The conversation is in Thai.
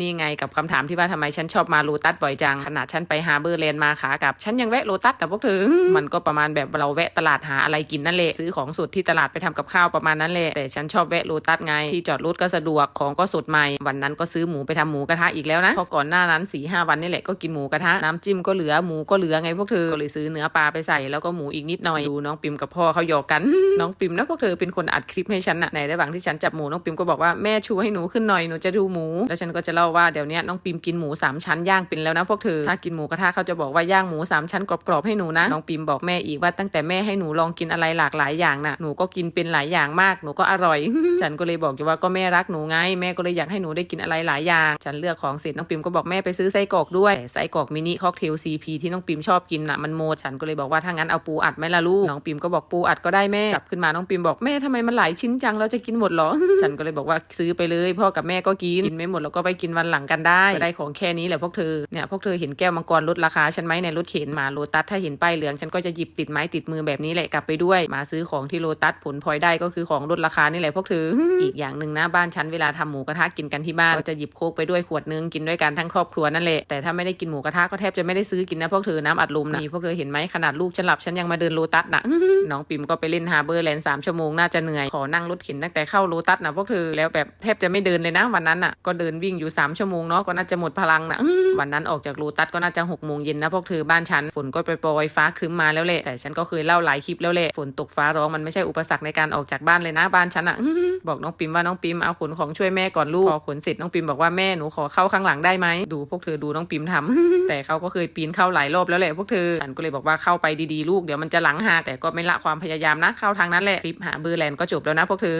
นี่ไงกับคำถามที่ว่าทำไมฉันชอบมาโลตัสบ่อยจัง ขนาดฉันไปฮาร์เบอร์แลนด์มาขากลับ ฉันยังแวะโลตัสแต่พวกเธอ มันก็ประมาณแบบเราแวะตลาดหาอะไรกินนั่นแหละ ซื้อของสดที่ตลาดไปทำกับข้าวประมาณนั้นแหละ แต่ฉันชอบแวะโลตัสไง ที่จอดรถก็สะดวก ของก็สดใหม่ วันนั้นก็ซื้อหมูไปทำหมูกระทะอีกแล้วนะเพราะก่อนหน้านั้นสี่ห้าวันนี่แหละก็กินหมูกระทะ น้ำจิ้มก็เหลือ หมูก็เหลือไงพวกเธอ ก็เลยซื้อเนื้อปลาไปใส่แล้วก็หมูอีกนิดหน่อย ดูน้องปิมกับพ่อเขาหยอกกัน น้องปิมนะพวกเธอเป็นคนอัดคลิปให้ฉันนะในระหว่างที่ฉันจับหมูน้องปิมก็บอกว่าแม่ชูให้หนูขึ้นหน่อยหนูจะดูหมูแล้วฉันก็จะเล่าว่าเดี๋ยวนี้น้องปิมกินหมูสามชั้นย่างเป็นแล้วนะพวกเธอถ้ากินหมูกระทะเขาจะบอกว่าย่างหมูสามชั้นกรอบๆให้หนูนะน้องปิมบอกแม่อีกว่าตั้งแต่แม่ให้หนูลองกินอะไรหลากหลายอย่างน่ะหนูก็กินเป็นหลายอย่างมากหนูก็อร่อย ฉันก็เลยบอกอยู่ว่าก็แม่รักหนูไงแม่ก็เลยอยากให้หนูได้กินอะไรหลายอย่าง ฉันเลือกของเสร็จน้องปิมก็บอกแม่ไปซื้อไส้กรอกด้วยแต่ไส้กรอกมินิค็อกเทลซีพีที่น้องปิมชอบกินน่ะมันหมดฉันก็เลยบอกว่าถ้างั้นเอาปูอัดไหมล่ะลูกน้องปิมก็บอกปูอัดก็ได้แม่จับขึ้นมาน้องปิมบอกแม่ทำไมมันหลายชิ้นจังเราจะกินหมดหรอ ฉันก็เลยบอกว่าซื้อไปเลย พ่อกับแม่ก็กินกินไม่หมดแล้วก็ไปกินวันหลังกันได้ได้ของแค่นี้แหละพวกเธอเนี่ยพวกเธอเห็นแก้วมังกรลดราคาฉันไหมในรถเข็นมาโลตัสถ้าเห็นป้ายเหลืองฉันก็จะหยิบติดไม้ติดมือแบบนี้แหละกลับไปด้วย มาซื้อของที่โลตัสผลพลอยได้ก็คือของลดราคานี่แหละพวกเธออีกอย่างหนึ่งนะบ้านฉันเวลาทำหมูกระทะกินกันที่บ้านก็จะหยิบโคกไปด้วยขวดนึงกินด้วยกันทั้งครอบครัวนั่นแหละแต่ถ้าไม่ได้กินหมูกระทะก็แทบจะไม่ได้ซื้อกินนะพวกเธอน้ำอัดลมนะนี่พวกเธอเห็นไหมขนาดลูกฉันหลับฉันยังมาเดินโลตัสนะน้องปิ่มก็ไปเล่นฮาร์เบอร์แลนด์สามชั่วโมงน่าจะเหนื่อยขอนั่งรถเข็นตั้งแต่เข้าโลตัสนะพวกเธอแล้วแบบแทบจะไม่เดินเลยนะวันนั้นน่ะก็เดินวิ่งอยู่ 3 ชั่วโมงเนาะก็น่าจะหมดพลังนะวันนั้นออกจากโลตัสก็น่าจะ6กโมงเย็นนะพวกเธอบ้านฉันฝนก็ไปโปรยๆฟ้าครึ้มมาแล้วแหละแต่ฉันก็เคยเล่าหลายคลิปแล้วแหละฝนตกฟ้าร้องมันไม่ใช่อุปสรรคในการออกจากบ้านเลยนะบ้านฉันอะบอกน้องปิมว่าน้องปิมเอาขนของช่วยแม่ก่อนลูกพอขนเสร็จน้องปิมบอกว่าแม่หนูขอเข้าข้างหลังได้ไหมดูพวกเธอดูน้องปิมทำแต่เขาก็เคยปีนเข้าหลายรอบแล้วแหละพวกเธอฉันก็เลยบอกว่าเข้าไปดีๆลูกเดี๋ยวมันจะหลังหักแต่ก็ไม่ละความพยายามนะเข้าทางนั้นแหละคลิปหาเบอร์แลนด์ก็จบแล้วนะพวกเธอ